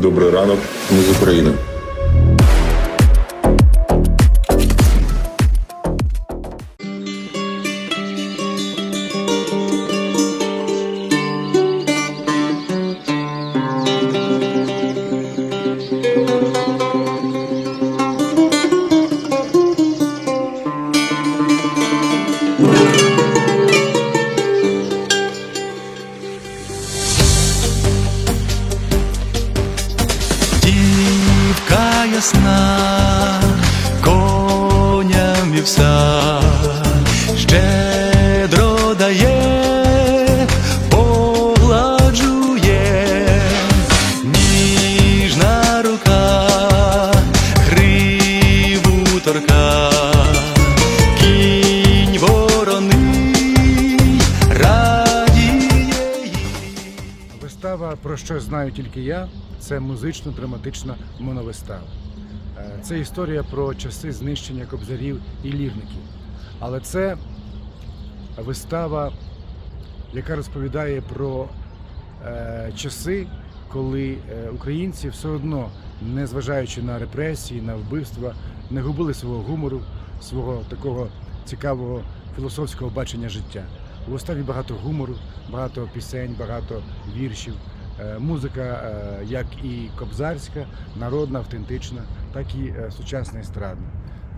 Добрий ранок, ми з України. Про що знаю тільки я, це музично-драматична моновистава. Е, Це історія про часи знищення кобзарів і лірників. Але це вистава, яка розповідає про е, часи, коли е, українці все одно, незважаючи на репресії, на вбивства, не губили свого гумору, свого такого цікавого філософського бачення життя. У виставі багато гумору, багато пісень, багато віршів. Е, Музика, е, як і кобзарська, народна, автентична, так і е, сучасна естрадна.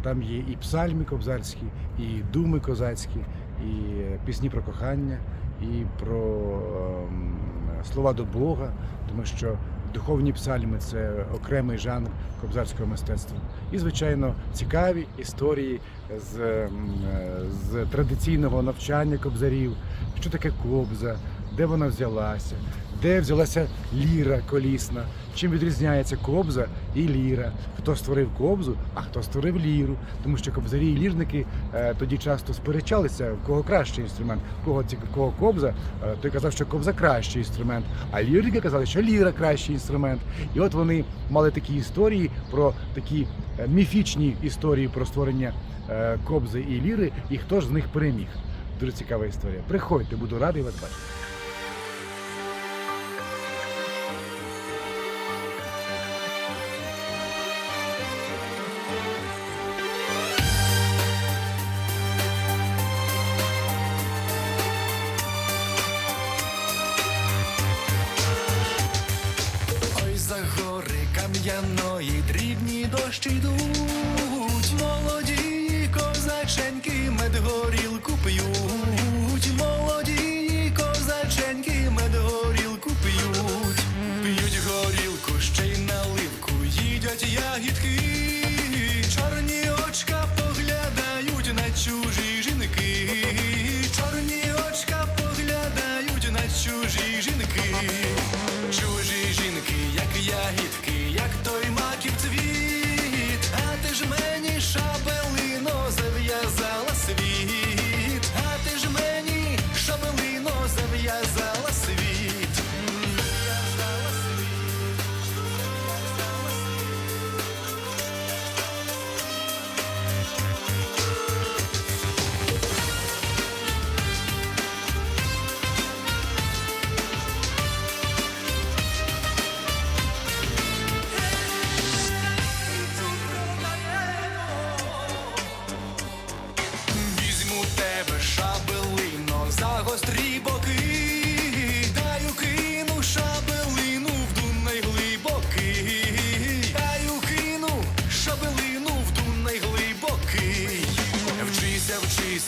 Там є і псальми кобзарські, і думи козацькі, і пісні про кохання, і про ем, слова до Бога, тому що духовні псальми це окремий жанр кобзарського мистецтва. І, звичайно, цікаві історії з, ем, з традиційного навчання кобзарів, що таке кобза, де вона взялася, де взялася ліра колісна, чим відрізняється кобза і ліра, хто створив кобзу, а хто створив ліру. Тому що кобзарі і лірники е, тоді часто сперечалися, в кого кращий інструмент, в кого, ці- кого кобза, е, той казав, що кобза кращий інструмент, а лірники казали, що ліра кращий інструмент. І от вони мали такі історії про такі е, міфічні історії про створення кобзи і ліри, і хто ж з них переміг. Дуже цікава історія. Приходьте, буду радий вас бачити. Кам'яної дрібні дощі йдуть, молоді козаченьки медгорілку п'ють, молоді козаченьки медгорілку п'ють, п'ють горілку, ще й наливку, їдять ягідки, чорні очка поглядають на чужі жінки, чорні очка поглядають на чужі жінки.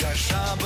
за шам.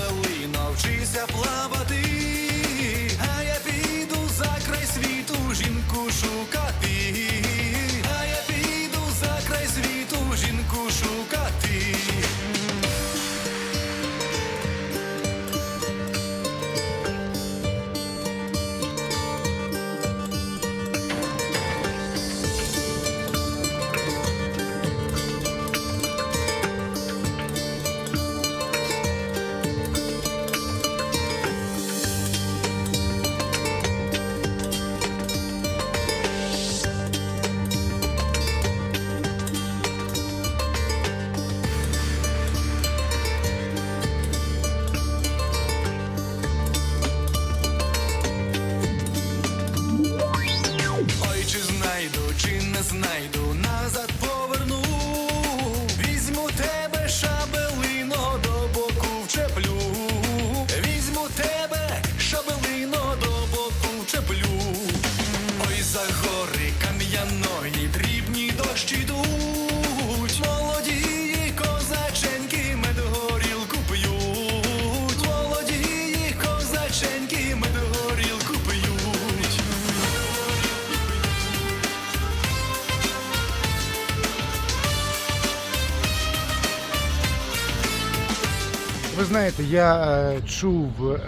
Знаєте, я е, чув е,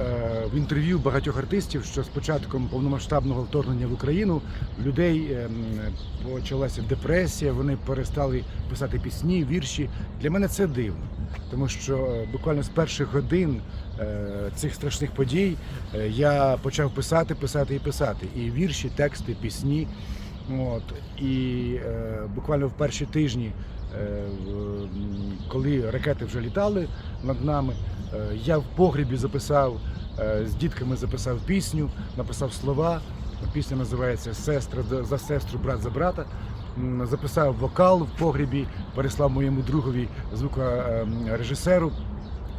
в інтерв'ю багатьох артистів, що з початком повномасштабного вторгнення в Україну в людей е, почалася депресія, вони перестали писати пісні, вірші. Для мене це дивно, тому що буквально з перших годин цих страшних подій я почав писати, писати і писати. І вірші, тексти, пісні. От і буквально в перші тижні, коли ракети вже літали над нами, е, я в погрібі записав е, з дітками записав пісню, написав слова. Пісня називається Сестра за- за сестру, брат за брата. Записав вокал в погрібі, переслав моєму другові звукорежисеру,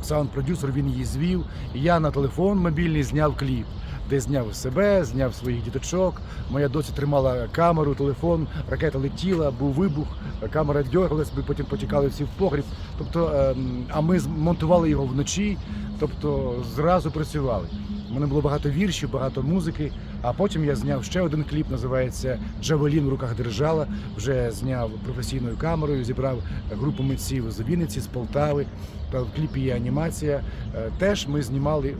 саунд-продюсер, він її звів. І я на телефон мобільний зняв кліп, де зняв себе, зняв своїх діточок. Моя доця тримала камеру, телефон, ракета летіла, був вибух, камера дергалась, ми потім потікали всі в погріб. Тобто, ем, а ми змонтували його вночі, тобто зразу працювали. У мене було багато віршів, багато музики. А потім я зняв ще один кліп, називається Джавелін в руках держала. Вже зняв професійною камерою, зібрав групу митців з Вінниці, з Полтави. Та в кліпі є анімація. Е, Теж ми знімали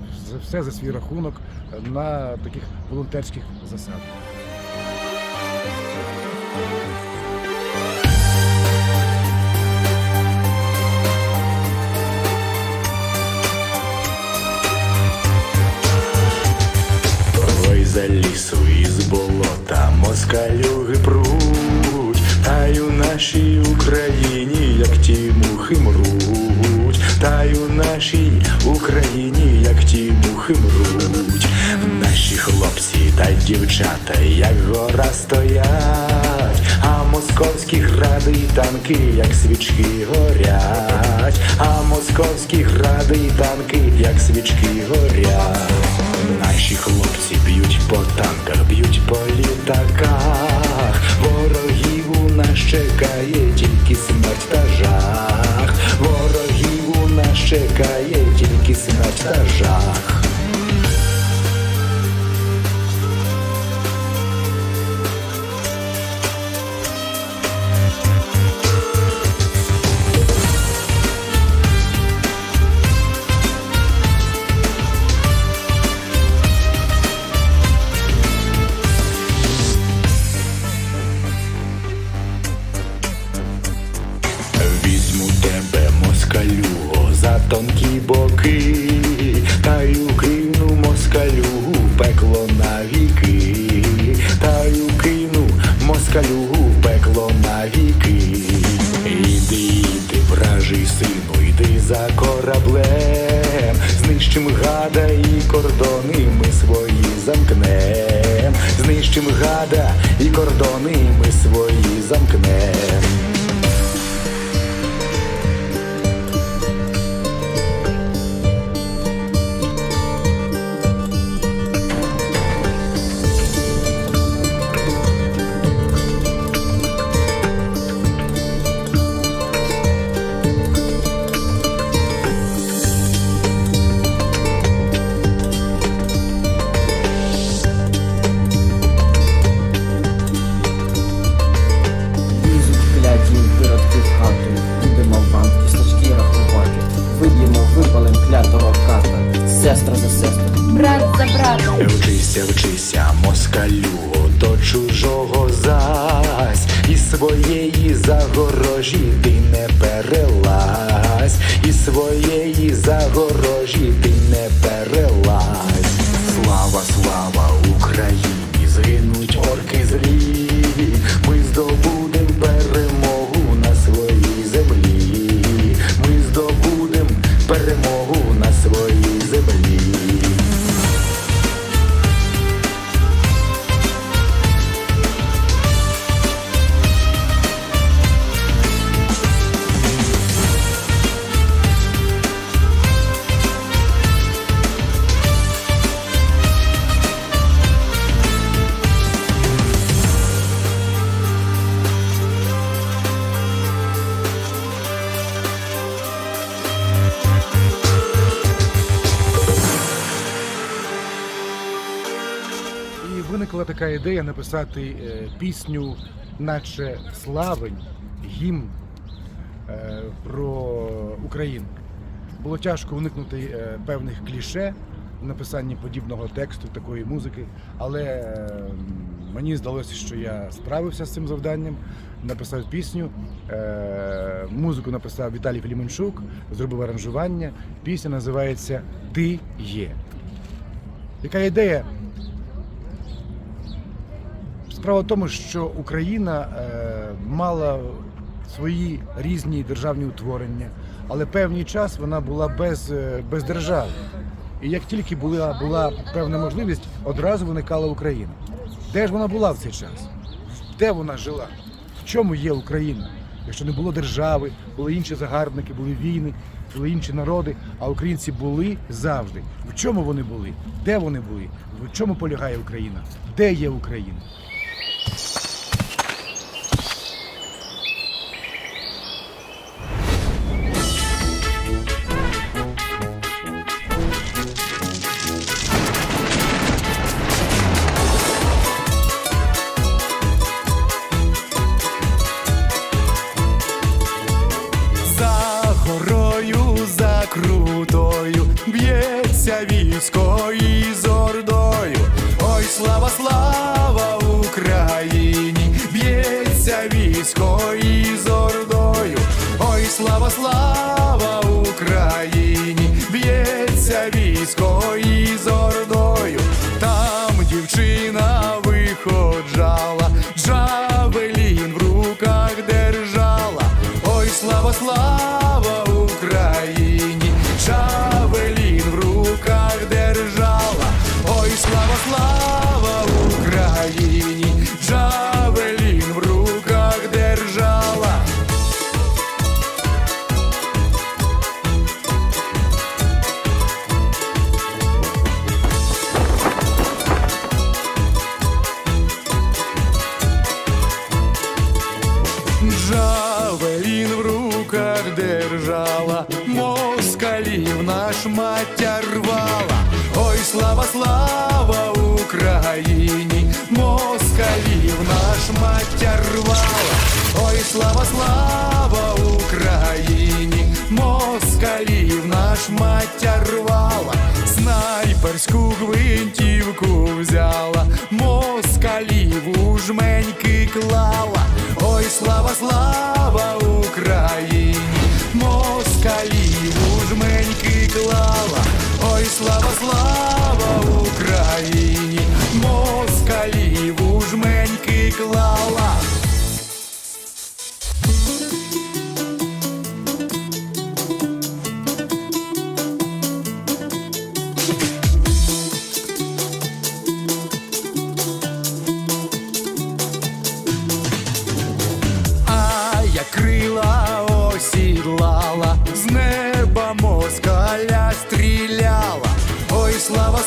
все за свій рахунок е, на таких волонтерських засадах. Москалюги пруть, та й у нашій Україні, як ті мухи мруть, та й у нашій Україні, як ті мухи мруть, наші хлопці та дівчата, як гора стоять, а московські гради й танки, як свічки горять, а московські гради й танки, як свічки горять. Наші хлопці б'ють по танках, б'ють по destacar. Знищим гада і кордони ми свої замкнем. Загорожі ти не перелазь. Така ідея написати е, пісню, наче славень, гімн е, про Україну. Було тяжко уникнути е, певних кліше в написанні подібного тексту, такої музики, але мені здалося, що я справився з цим завданням, написав пісню. Музику написав Віталій Філіменчук, зробив аранжування. Пісня називається Ти є. Яка ідея? Справа в тому, що Україна е, мала свої різні державні утворення, але певний час вона була без, е, без держави. І як тільки була, була певна можливість, одразу виникала Україна. Де ж вона була в цей час? Де вона жила? В чому є Україна? Якщо не було держави, були інші загарбники, були війни, були інші народи, а українці були завжди. В чому вони були? Де вони були? В чому полягає Україна? Де є Україна? Слава, Україні! Б'ється військо із ордою. Ой, слава, слава москалів наш матя рвала. Ой, слава, слава Україні, москалів наш матя рвала. Ой, слава, слава Україні, москалів наш матя рвала. Снайперську гвинтівку взяла, москалів у жменьки клала. Ой, слава, слава Україні, слава, слава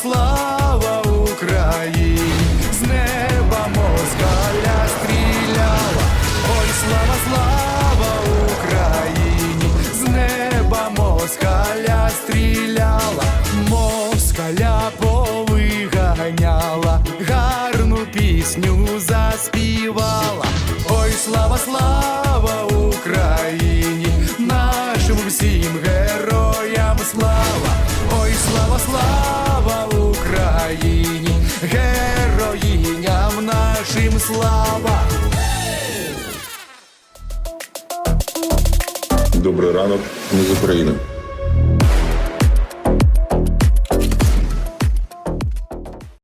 слава, Україні, з неба москаля стріляла. Ой, слава, слава Україні, з неба москаля стріляла, москаля повиганяла, гарну пісню заспівала. Ой, слава, слава слава. Добрий ранок, ми з України.